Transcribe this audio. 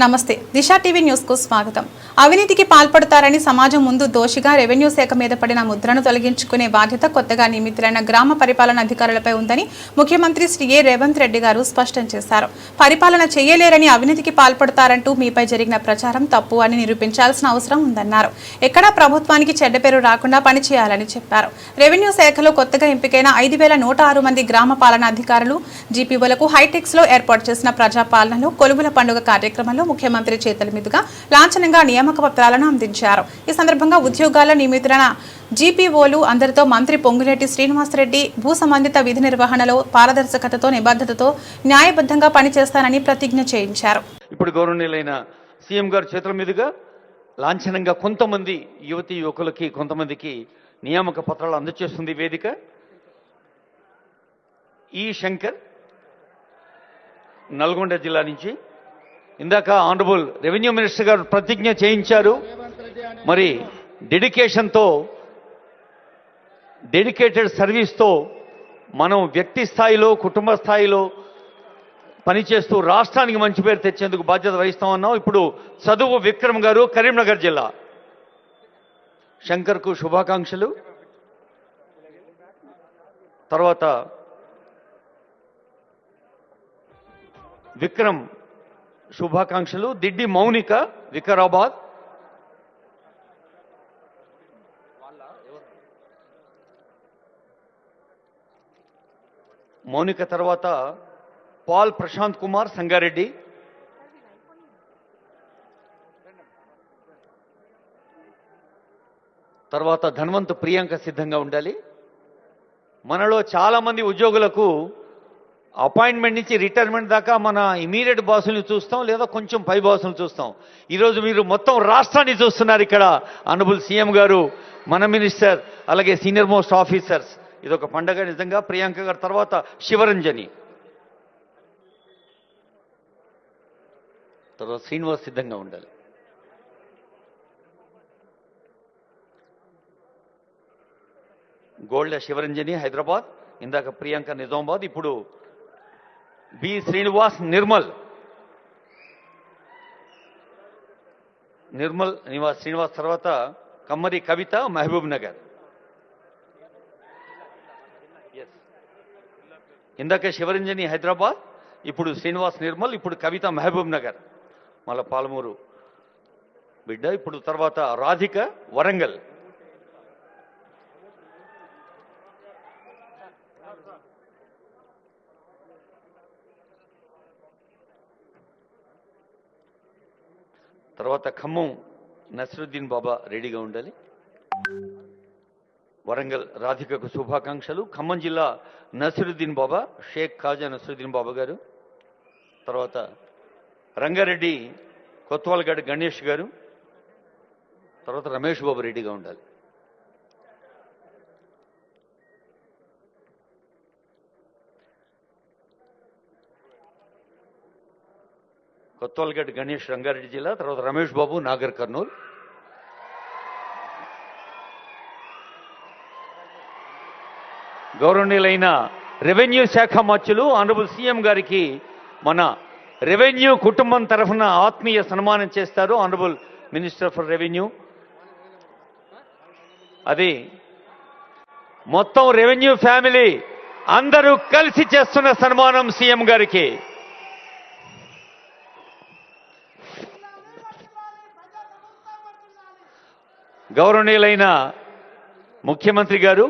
నమస్తే. దిశ టీవీ న్యూస్కు స్వాగతం. అవినీతికి పాల్పడతారని సమాజం ముందు దోషిగా రెవెన్యూ శాఖ మీద పడిన ముద్రను తొలగించుకునే బాధ్యత కొత్తగా నియమితులైన గ్రామ పరిపాలన అధికారులపై ఉందని ముఖ్యమంత్రి శ్రీ ఏ. రేవంత్ రెడ్డి గారు స్పష్టం చేశారు. పరిపాలన చేయలేరని అవినీతికి పాల్పడతారంటూ మీపై జరిగిన ప్రచారం తప్పు అని నిరూపించాల్సిన అవసరం ఉందన్నారు. ఎక్కడా ప్రభుత్వానికి చెడ్డ పేరు రాకుండా పనిచేయాలని చెప్పారు. రెవెన్యూ శాఖలో కొత్తగా ఎంపికైన ఐదు వేల నూట ఆరు మంది గ్రామ పాలన అధికారులు జీపీఓలకు హైటెక్స్లో ఏర్పాటు చేసిన ప్రజాపాలనలో కొలుగుల పండుగ కార్యక్రమంలో ముఖ్యమంత్రి చేతుల మీదుగా లాంఛనంగా నియామక పత్రాలను అందించారు. ఈ సందర్భంగా ఉద్యోగాల నియమితులైన జీపీఓలు అందరితో మంత్రి పొంగులేటి శ్రీనివాసరెడ్డి భూ సంబంధిత విధి నిర్వహణలో పారదర్శకతతో నిబద్ధతతో న్యాయబద్ధంగా పనిచేస్తానని ప్రతిజ్ఞ చేయించారు. ఇప్పుడు గౌరవనీయులైన సీఎం గారు చేతుల మీదుగా లాంఛనంగా కొంతమంది యువతి యువకులకి కొంతమందికి నియామక పత్రాలు అందజేస్తుంది వేదిక. ఈ శంకర్ నల్గొండ జిల్లా నుంచి ఇందాక ఆనరబుల్ రెవెన్యూ మినిస్టర్ గారు ప్రతిజ్ఞ చేయించారు. మరి డెడికేషన్తో డెడికేటెడ్ సర్వీస్తో మనం వ్యక్తి స్థాయిలో కుటుంబ స్థాయిలో పనిచేస్తూ రాష్ట్రానికి మంచి పేరు తెచ్చేందుకు బాధ్యత వహిస్తా ఉన్నాం ఇప్పుడు చదువు విక్రమ్ గారు కరీంనగర్ జిల్లా. శంకర్కు శుభాకాంక్షలు. తర్వాత విక్రమ్ శుభాకాంక్షలు. దిడ్డి మౌనిక వికారాబాద్. మౌనిక తర్వాత పాల్ ప్రశాంత్ కుమార్ సంగారెడ్డి. తర్వాత ధన్వంత్ ప్రియాంక సిద్ధంగా ఉండాలి. మనలో చాలా మంది ఉద్యోగులకు అపాయింట్మెంట్ నుంచి రిటైర్మెంట్ దాకా మన ఇమీడియట్ బాసుల్ని చూస్తాం లేదా కొంచెం పై బాసులను చూస్తాం. ఈరోజు మీరు మొత్తం రాష్ట్రాన్ని చూస్తున్నారు ఇక్కడ. అనుబుల్ సీఎం గారు మన మినిస్టర్ అలాగే సీనియర్ మోస్ట్ ఆఫీసర్స్. ఇదొక పండగ నిజంగా. ప్రియాంక గారి తర్వాత శివరంజని. తర్వాత శ్రీనివాస్ సిద్ధంగా ఉండాలి. గోల్డ్ శివరంజని హైదరాబాద్ ఇందాక ప్రియాంక నిజామాబాద్ ఇప్పుడు బి శ్రీనివాస్ నిర్మల్. నిర్మల్ నివాస్ శ్రీనివాస్ తర్వాత కమ్మరి కవిత మహబూబ్ నగర్. ఇందాక శివరంజని హైదరాబాద్ ఇప్పుడు శ్రీనివాస్ నిర్మల్ ఇప్పుడు కవిత మహబూబ్ నగర్. మళ్ళా పాలమూరు. బిడ్డ ఇప్పుడు తర్వాత రాధిక వరంగల్. తర్వాత ఖమ్మం నసరుద్దీన్ బాబా రెడీగా ఉండాలి. వరంగల్ రాధికకు శుభాకాంక్షలు. ఖమ్మం జిల్లా నసరుద్దీన్ బాబా షేక్ ఖాజా నసరుద్దీన్ బాబా గారు. తర్వాత రంగారెడ్డి కొత్వాలగడ్డ గణేష్ గారు. తర్వాత రమేష్ బాబు రెడ్డిగా ఉండాలి. కొత్తవాళ్ళగడ్డ గణేష్ రంగారెడ్డి జిల్లా తర్వాత రమేష్ బాబు నాగర్ కర్నూలు. గౌరవనీయులైన రెవెన్యూ శాఖ మచ్చులు ఆనరబుల్ సీఎం గారికి మన రెవెన్యూ కుటుంబం తరఫున ఆత్మీయ సన్మానం చేస్తారు ఆనరబుల్ మినిస్టర్ ఫర్ రెవెన్యూ. అది మొత్తం రెవెన్యూ ఫ్యామిలీ అందరూ కలిసి చేస్తున్న సన్మానం సీఎం గారికి. గౌరవనీయులైన ముఖ్యమంత్రి గారు